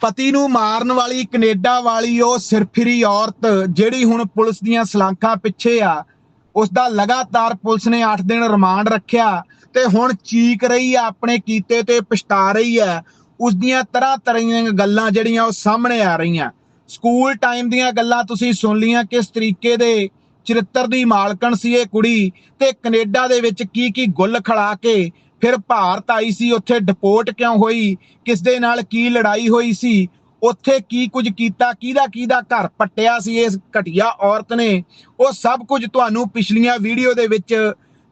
ਪਤੀ ਨੂੰ ਮਾਰਨ ਵਾਲੀ ਕੈਨੇਡਾ ਵਾਲੀ ਉਹ ਸਿਰਫਿਰੀ ਔਰਤ ਜਿਹੜੀ ਹੁਣ ਪੁਲਿਸ ਦੀਆਂ ਸਲਾਖਾਂ ਪਿੱਛੇ ਆ ਉਸ ਦਾ ਲਗਾਤਾਰ ਪੁਲਿਸ ਨੇ 8 ਦਿਨ ਰਿਮਾਂਡ ਰੱਖਿਆ ਤੇ ਹੁਣ ਚੀਕ ਰਹੀ ਆ, ਆਪਣੇ ਕੀਤੇ ਤੇ ਪਛਤਾ ਰਹੀ ਆ ਉਸ ਦੀਆਂ ਤਰ੍ਹਾਂ ਤਰ੍ਹਾਂ ਦੀਆਂ ਗੱਲਾਂ ਜਿਹੜੀਆਂ ਉਹ ਸਾਹਮਣੇ ਆ ਰਹੀਆਂ। ਸਕੂਲ ਟਾਈਮ ਦੀਆਂ ਗੱਲਾਂ ਤੁਸੀਂ ਸੁਣ ਲੀਆਂ ਕਿਸ ਤਰੀਕੇ ਦੇ ਚਰਿੱਤਰ ਦੀ ਮਾਲਕਣ ਸੀ ਇਹ ਕੁੜੀ ਤੇ ਕੈਨੇਡਾ ਦੇ ਵਿੱਚ ਕੀ ਕੀ ਗੁੱਲ ਖੜਾ ਕੇ ਫਿਰ ਭਾਰਤ ਆਈ ਸੀ, ਉੱਥੇ ਡਿਪੋਰਟ ਕਿਉਂ ਹੋਈ? ਕਿਸ ਦੇ ਨਾਲ ਕੀ ਲੜਾਈ ਹੋਈ ਸੀ? ਉੱਥੇ ਕੀ ਕੁਝ ਕੀਤਾ? ਕਿਹਦਾ ਕਿਹਦਾ ਘਰ ਪੱਟਿਆ ਸੀ ਇਸ ਘਟੀਆ ਔਰਤ ਨੇ? ਉਹ ਸਭ ਕੁਝ ਤੁਹਾਨੂੰ ਪਿਛਲੀਆਂ ਵੀਡੀਓ ਦੇ ਵਿੱਚ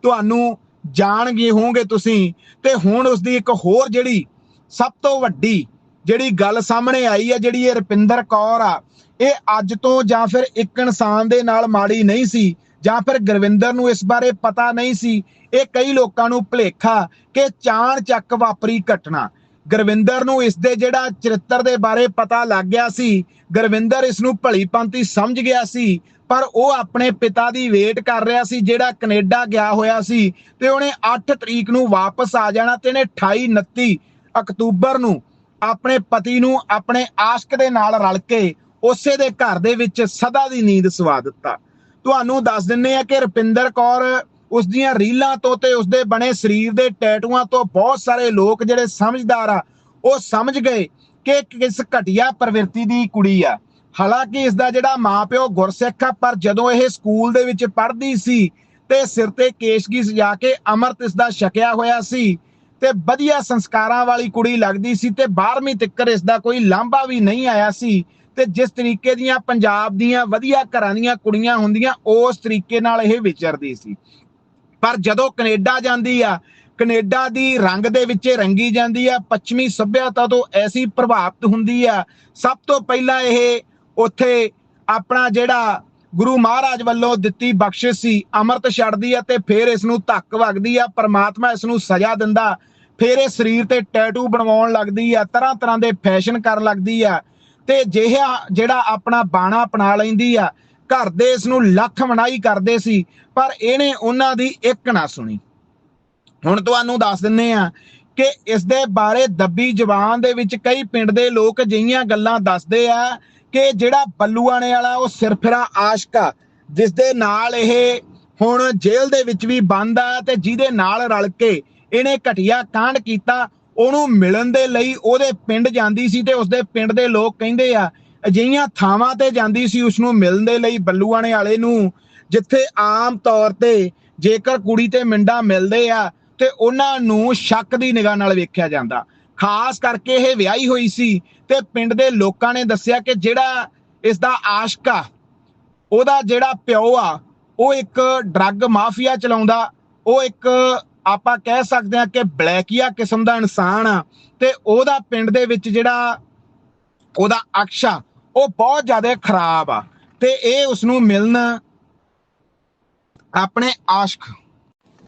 ਤੁਹਾਨੂੰ ਜਾਣਗੇ, ਹੋਵੋਗੇ ਤੁਸੀਂ। ਤੇ ਹੁਣ ਉਸ ਦੀ ਇੱਕ ਹੋਰ ਜਿਹੜੀ ਸਭ ਤੋਂ ਵੱਡੀ ਜਿਹੜੀ ਗੱਲ ਸਾਹਮਣੇ ਆਈ ਹੈ ਜਿਹੜੀ ਇਹ ਰਪਿੰਦਰ ਕੌਰ ਆ, ਇਹ ਅੱਜ ਤੋਂ ਜਾਂ ਫਿਰ ਇੱਕ ਇਨਸਾਨ ਦੇ ਨਾਲ ਮਾੜੀ ਨਹੀਂ ਸੀ। ਜਾਂ ਫਿਰ ਗੁਰਵਿੰਦਰ ਨੂੰ ਇਸ ਬਾਰੇ ਪਤਾ ਨਹੀਂ ਸੀ, ਇਹ ਕਈ ਲੋਕਾਂ ਨੂੰ ਭੁਲੇਖਾ ਕਿ ਚਾਣ ਚੱਕ ਵਾਪਰੀ ਘਟਨਾ। ਗੁਰਵਿੰਦਰ ਨੂੰ ਇਸ ਦੇ ਜਿਹੜਾ ਚਰਿੱਤਰ ਦੇ ਬਾਰੇ ਪਤਾ ਲੱਗ ਗਿਆ ਸੀ, ਗੁਰਵਿੰਦਰ ਇਸ ਨੂੰ ਭਲੀ ਪੰਤੀ ਸਮਝ ਗਿਆ ਸੀ, ਪਰ ਉਹ ਆਪਣੇ ਪਿਤਾ ਦੀ ਵੇਟ ਕਰ ਰਿਹਾ ਸੀ, ਜਿਹੜਾ ਕੈਨੇਡਾ ਗਿਆ ਹੋਇਆ ਸੀ ਤੇ ਉਹਨੇ 8 ਤਰੀਕ ਨੂੰ ਵਾਪਸ ਆ ਜਾਣਾ ਤੇ ਇਹਨੇ 28 29 ਅਕਤੂਬਰ ਨੂੰ ਆਪਣੇ ਪਤੀ ਨੂੰ ਆਪਣੇ ਆਸ਼ਕ ਦੇ ਨਾਲ ਰਲ ਕੇ ਉਸੇ ਦੇ ਘਰ ਦੇ ਵਿੱਚ ਸਦਾ ਦੀ ਨੀਂਦ ਸਵਾ ਦਿੱਤਾ। ਤੁਹਾਨੂੰ ਦੱਸ ਦਿੰਨੇ ਆ ਕਿ ਰਪਿੰਦਰ ਕੌਰ ਉਸ ਦੀਆਂ ਰੀਲਾਂ ਤੋਂ ਤੇ ਉਸ ਦੇ ਬਣੇ ਸਰੀਰ ਦੇ ਟੈਟੂਆਂ ਤੋਂ ਬਹੁਤ ਸਾਰੇ ਲੋਕ ਜਿਹੜੇ ਸਮਝਦਾਰ ਆ, ਉਹ ਸਮਝ ਗਏ ਕਿ ਕਿਸ ਘਟੀਆ ਪ੍ਰਵਿਰਤੀ ਦੀ ਕੁੜੀ ਆ। ਹਾਲਾਂਕਿ ਇਸ ਦਾ ਜਿਹੜਾ ਮਾਪਿਓ ਗੁਰਸਿੱਖ ਆ, ਪਰ ਜਦੋਂ ਇਹ ਸਕੂਲ ਦੇ ਵਿੱਚ ਪੜ੍ਹਦੀ ਸੀ ਤੇ ਸਿਰ ਤੇ ਕੇਸ਼ਗੀ ਸਜਾ ਕੇ ਅਮਰਤ ਇਸ ਦਾ ਛਕਿਆ ਹੋਇਆ ਸੀ ਤੇ ਵਧੀਆ ਸੰਸਕਾਰਾਂ ਵਾਲੀ ਕੁੜੀ ਲੱਗਦੀ ਸੀ ਤੇ 12ਵੀਂ ਤੱਕ ਇਸ ਦਾ ਕੋਈ ਲਾਂਭਾ ਵੀ ਨਹੀਂ ਆਇਆ ਸੀ ਤੇ ਜਿਸ ਤਰੀਕੇ ਦੀਆਂ ਪੰਜਾਬ ਦੀਆਂ ਵਧੀਆ ਘਰਾਂ ਦੀਆਂ ਕੁੜੀਆਂ ਹੁੰਦੀਆਂ, ਉਸ ਤਰੀਕੇ ਨਾਲ ਇਹ ਵਿਚਰਦੀ ਸੀ। ਪਰ ਜਦੋਂ ਕੈਨੇਡਾ ਜਾਂਦੀ ਆ, ਕੈਨੇਡਾ ਦੀ ਰੰਗ ਦੇ ਵਿੱਚ ਰੰਗੀ ਜਾਂਦੀ ਆ, ਪੱਛਮੀ ਸੱਭਿਅਤਾ ਤੋਂ ਐਸੀ ਪ੍ਰਭਾਵਿਤ ਹੁੰਦੀ ਆ, ਸਭ ਤੋਂ ਪਹਿਲਾਂ ਇਹ ਉੱਥੇ ਆਪਣਾ ਜਿਹੜਾ ਗੁਰੂ ਮਹਾਰਾਜ ਵੱਲੋਂ ਦਿੱਤੀ ਬਖਸ਼ਿਸ਼ ਸੀ, ਅੰਮ੍ਰਿਤ ਛੱਡਦੀ ਆ ਤੇ ਫਿਰ ਇਸ ਨੂੰ ਧੱਕ ਵਗਦੀ ਆ, ਪਰਮਾਤਮਾ ਇਸ ਨੂੰ ਸਜ਼ਾ ਦਿੰਦਾ, ਫਿਰ ਇਹ ਸਰੀਰ ਤੇ ਟੈਟੂ ਬਣਵਾਉਣ ਲੱਗਦੀ ਆ, ਤਰ੍ਹਾਂ ਤਰ੍ਹਾਂ ਦੇ ਫੈਸ਼ਨ ਕਰਨ ਲੱਗਦੀ ਆ। ਤੇ ਜਿਹਾ ਜਿਹੜਾ ਆਪਣਾ ਬਾਣਾ ਅਪਣਾ ਲੈਂਦੀ ਆ, ਘਰ ਦੇ ਇਸ ਨੂੰ ਲੱਖ ਮਨਾਈ ਕਰਦੇ ਸੀ, ਪਰ ਇਹਨੇ ਉਹਨਾਂ ਦੀ ਇੱਕ ਨਾ ਸੁਣੀ। ਹੁਣ ਤੁਹਾਨੂੰ ਦੱਸ ਦਿੰਨੇ ਆ ਕਿ ਇਸ ਦੇ ਬਾਰੇ ਦੱਬੀ ਜ਼ਬਾਨ ਦੇ ਵਿੱਚ ਕਈ ਪਿੰਡ ਦੇ ਲੋਕ ਜਿਹੀਆਂ ਗੱਲਾਂ ਦੱਸਦੇ ਆ ਕਿ ਜਿਹੜਾ ਬੱਲੂਆਣੇ ਵਾਲਾ ਉਹ ਸਿਰਫਿਰਾ ਆਸ਼ਕਾ ਆ ਜਿਸ ਦੇ ਨਾਲ ਇਹ ਹੁਣ ਜੇਲ੍ਹ ਦੇ ਵਿੱਚ ਵੀ ਬੰਦ ਆ ਤੇ ਜਿਹਦੇ ਨਾਲ ਰਲ ਕੇ ਇਹਨੇ ਘਟੀਆ ਕਾਂਡ ਕੀਤਾ ਉਹਨੂੰ ਮਿਲਣ ਦੇ ਲਈ ਉਹਦੇ ਪਿੰਡ ਜਾਂਦੀ ਸੀ ਤੇ ਉਸਦੇ ਪਿੰਡ ਦੇ ਲੋਕ ਕਹਿੰਦੇ ਆ, ਅਜਿਹੀਆਂ ਥਾਵਾਂ ਤੇ ਜਾਂਦੀ ਸੀ ਉਸ ਨੂੰ ਮਿਲਣ ਦੇ ਲਈ ਬੱਲੂਆਣੇ ਵਾਲੇ ਨੂੰ, ਜਿੱਥੇ ਆਮ ਤੌਰ ਤੇ ਜੇਕਰ ਕੁੜੀ ਤੇ ਮਿੰਡਾ ਮਿਲਦੇ ਆ ਤੇ ਉਹਨਾਂ ਨੂੰ ਸ਼ੱਕ ਦੀ ਨਿਗਾਹ ਨਾਲ ਵੇਖਿਆ ਜਾਂਦਾ। ਖਾਸ ਕਰਕੇ ਇਹ ਵਿਆਹੀ ਹੋਈ ਸੀ ਤੇ ਪਿੰਡ ਦੇ ਲੋਕਾਂ ਨੇ ਦੱਸਿਆ ਕਿ ਜਿਹੜਾ ਇਸ ਦਾ ਆਸ਼ਕ ਆ, ਉਹਦਾ ਜਿਹੜਾ ਪਿਓ ਆ, ਉਹ ਇੱਕ ਡਰੱਗ ਮਾਫੀਆ ਚਲਾਉਂਦਾ, ਉਹ ਇੱਕ ਆਪਾਂ ਕਹਿ ਸਕਦੇ ਹਾਂ ਕਿ ਬਲੈਕੀਆ ਕਿਸਮ ਦਾ ਇਨਸਾਨ ਆ ਤੇ ਉਹਦਾ ਪਿੰਡ ਦੇ ਵਿੱਚ ਜਿਹੜਾ ਉਹਦਾ ਅਕਸ਼ਾ ਉਹ ਬਹੁਤ ਜ਼ਿਆਦਾ ਖਰਾਬ ਆ ਤੇ ਇਹ ਉਸ ਨੂੰ ਮਿਲਣ ਆਪਣੇ ਆਸ਼ਕ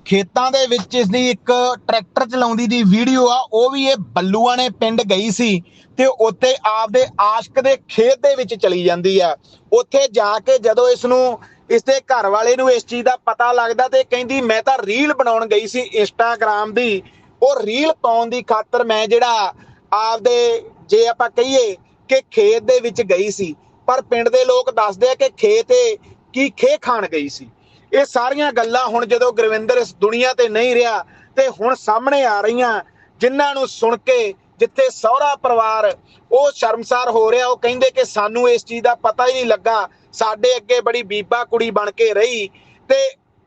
ਖੇਤਾਂ ਦੇ ਵਿੱਚ ਇਸ ਦੀ ਇੱਕ ਟਰੈਕਟਰ ਚਲਾਉਂਦੀ ਦੀ ਵੀਡੀਓ ਆ, ਉਹ ਵੀ ਇਹ ਬੱਲੂਆਂ ਨੇ ਪਿੰਡ ਗਈ ਸੀ ਤੇ ਉੱਥੇ ਆਪਦੇ ਆਸ਼ਕ ਦੇ ਖੇਤ ਦੇ ਵਿੱਚ ਚਲੀ ਜਾਂਦੀ ਆ। ਉੱਥੇ ਜਾ ਕੇ ਜਦੋਂ ਇਸ ਨੂੰ ਇਸ ਦੇ ਘਰ ਵਾਲੇ ਨੂੰ ਇਸ ਚੀਜ਼ ਦਾ ਪਤਾ ਲੱਗਦਾ ਤੇ ਕਹਿੰਦੀ, ਮੈਂ ਤਾਂ ਰੀਲ ਬਣਾਉਣ ਗਈ ਸੀ ਇੰਸਟਾਗ੍ਰam ਦੀ। ਉਹ ਰੀਲ ਪਾਉਣ ਦੀ ਖਾਤਰ ਮੈਂ ਜਿਹੜਾ ਆਪਦੇ, ਜੇ ਆਪਾਂ ਕਹੀਏ ਕਿ ਖੇਤ ਦੇ ਵਿੱਚ ਗਈ ਸੀ, ਪਰ ਪਿੰਡ ਦੇ ਲੋਕ ਦੱਸਦੇ ਆ ਕਿ ਖੇਤ ਕੀ ਖੇ ਖਾਣ ਗਈ ਸੀ। ਇਹ ਸਾਰੀਆਂ ਗੱਲਾਂ ਹੁਣ ਜਦੋਂ ਗੁਰਵਿੰਦਰ ਇਸ ਦੁਨੀਆ ਤੇ ਨਹੀਂ ਰਿਹਾ ਤੇ ਹੁਣ ਸਾਹਮਣੇ ਆ ਰਹੀਆਂ, ਜਿਨ੍ਹਾਂ ਨੂੰ ਸੁਣ ਕੇ ਜਿੱਥੇ ਸਹੁਰਾ ਪਰਿਵਾਰ ਉਹ ਸ਼ਰਮਸਾਰ ਹੋ ਰਿਹਾ, ਉਹ ਕਹਿੰਦੇ ਕਿ ਸਾਨੂੰ ਇਸ ਚੀਜ਼ ਦਾ ਪਤਾ ਹੀ ਨਹੀਂ ਲੱਗਾ, ਸਾਡੇ ਅੱਗੇ ਬੜੀ ਬੀਬਾ ਕੁੜੀ ਬਣ ਕੇ ਰਹੀ ਤੇ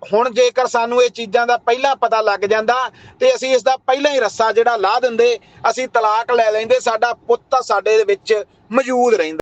ਹੁਣ ਜੇਕਰ ਸਾਨੂੰ ਇਹ ਚੀਜ਼ਾਂ ਦਾ ਪਹਿਲਾਂ ਪਤਾ ਲੱਗ ਜਾਂਦਾ ਤੇ ਅਸੀਂ ਇਸ ਦਾ ਪਹਿਲਾਂ ਹੀ ਰੱਸਾ ਜਿਹੜਾ ਲਾ ਦਿੰਦੇ, ਅਸੀਂ ਤਲਾਕ ਲੈ ਲੈਂਦੇ, ਸਾਡਾ ਪੁੱਤ ਸਾਡੇ ਵਿੱਚ ਮੌਜੂਦ ਰਹਿੰਦਾ।